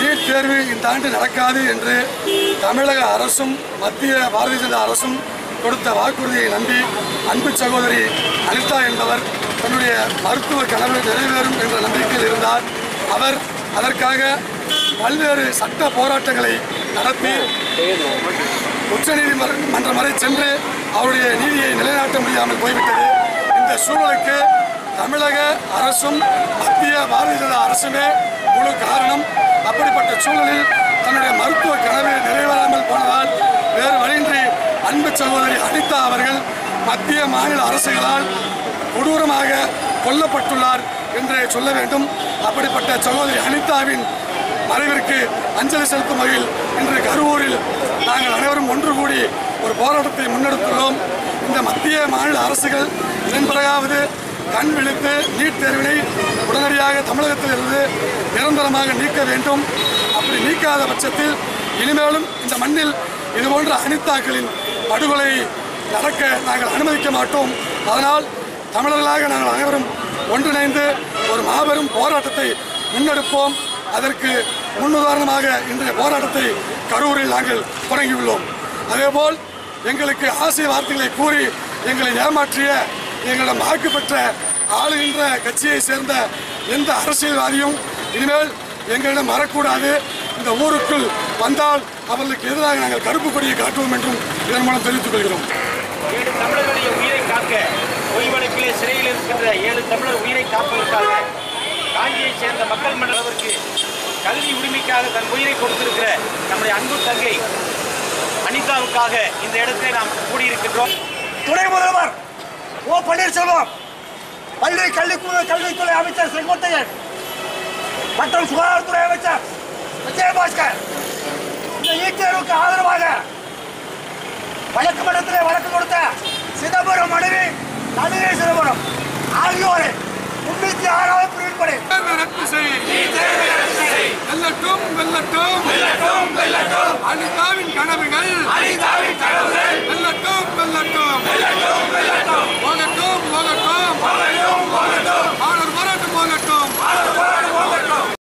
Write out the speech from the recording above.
NEET தேர்வு இந்த ஆண்டு நடக்காது என்று தமிழக அரசும் மத்திய பாரதிய ஜனதா அரசும் கொடுத்த வாக்குறுதியை நம்பி அன்பு சகோதரி அனிதா என்பவர் தன்னுடைய மருத்துவ கனவு நிறைவேறும் என்ற நம்பிக்கையில் இருந்தார். அவர் அதற்காக பல்வேறு சட்ட போராட்டங்களை நடத்தி உச்சநீதிமன்றம் வரை சென்று அவருடைய நீதியை நிலைநாட்ட முடியாமல் போய்விட்டது. சூழலுக்கு தமிழக அரசும் மத்திய பாரதிய ஜனதா அரசுமே முழு காரணம். அப்படிப்பட்ட சூழலில் தன்னுடைய மருத்துவ கனவு நிறைவேறாமல் போனதால் வேறு வழியின்றி அன்பு சகோதரி அனிதா அவர்கள் மத்திய மாநில அரசுகளால் கொடூரமாக கொல்லப்பட்டுள்ளார் என்று சொல்ல வேண்டும். அப்படிப்பட்ட சகோதரி அனிதாவின் மறைவிற்கு அஞ்சலி செலுத்தும் வகையில் இன்று கரூரில் நாங்கள் அனைவரும் ஒன்று கூடி ஒரு போராட்டத்தை முன்னெடுத்துள்ளோம். இந்த மத்திய மாநில அரசுகள் இதன் கண் விழித்து நீட் தேர்வினை உடனடியாக தமிழகத்தில் இருந்து நிரந்தரமாக நீக்க வேண்டும். அப்படி நீக்காத பட்சத்தில் இனிமேலும் இந்த மண்ணில் இதுபோன்ற அனிதாக்களின் படுகொலை நடக்க நாங்கள் அனுமதிக்க மாட்டோம். அதனால் தமிழர்களாக நாங்கள் அனைவரும் ஒன்றிணைந்து ஒரு மாபெரும் போராட்டத்தை முன்னெடுப்போம். அதற்கு முன்னுதாரணமாக இன்றைய போராட்டத்தை கரூரில் நாங்கள் தொடங்கியுள்ளோம். அதேபோல் எங்களுக்கு ஆசை வார்த்தைகளை கூறி எங்களை ஏமாற்றிய எங்களிடம் வாக்கு பெற்ற ஆளுகின்ற கட்சியை சேர்ந்த எந்த அரசியல்வாதியும் இனிமேல் எங்களிடம் வரக்கூடாது. இந்த ஊருக்குள் வந்தால் அவர்களுக்கு எதிராக நாங்கள் கருப்பு கொடியை காட்டுவோம் என்றும் இதன் மூலம் தெரிவித்துக் கொள்கிறோம். ஏழு தமிழர்களுடைய உயிரை காக்க ஓய்வடைப்பிலே சிறையில் இருக்கின்ற ஏழு தமிழர் உயிரை காப்பதற்காக காஞ்சியைச் சேர்ந்த மக்கள் மன்றத்திற்கு கல்வி உரிமைக்காக தன் உயிரை கொடுத்திருக்கிற நம்முடைய அன்பு தங்கை அனிதாவுக்காக இந்த இடத்திலே நாம் கூடியிருக்கின்றோம். துணை முதல்வர்! ஓ பன்னீர்செல்வம். பள்ளி கல்வி கல்வித்துறை அமைச்சர் செங்கோட்டையன். மற்றும் சுகாதாரத்துறை அமைச்சர் விஜயபாஸ்கர். இந்த நீட் தேர்வுக்கு ஆதரவாக வழக்கு மன்றத்திலே வழக்கு கொடுத்த சிதம்பரம் மனைவி நளினி சிதம்பரம். ஆகியோரை முன்னூத்தி ஆறாவது பிரிவுப்படை ரத்து செய் வெல்லட்டும். வெல்லட்டும் அனிதாவின் கனவுகள்.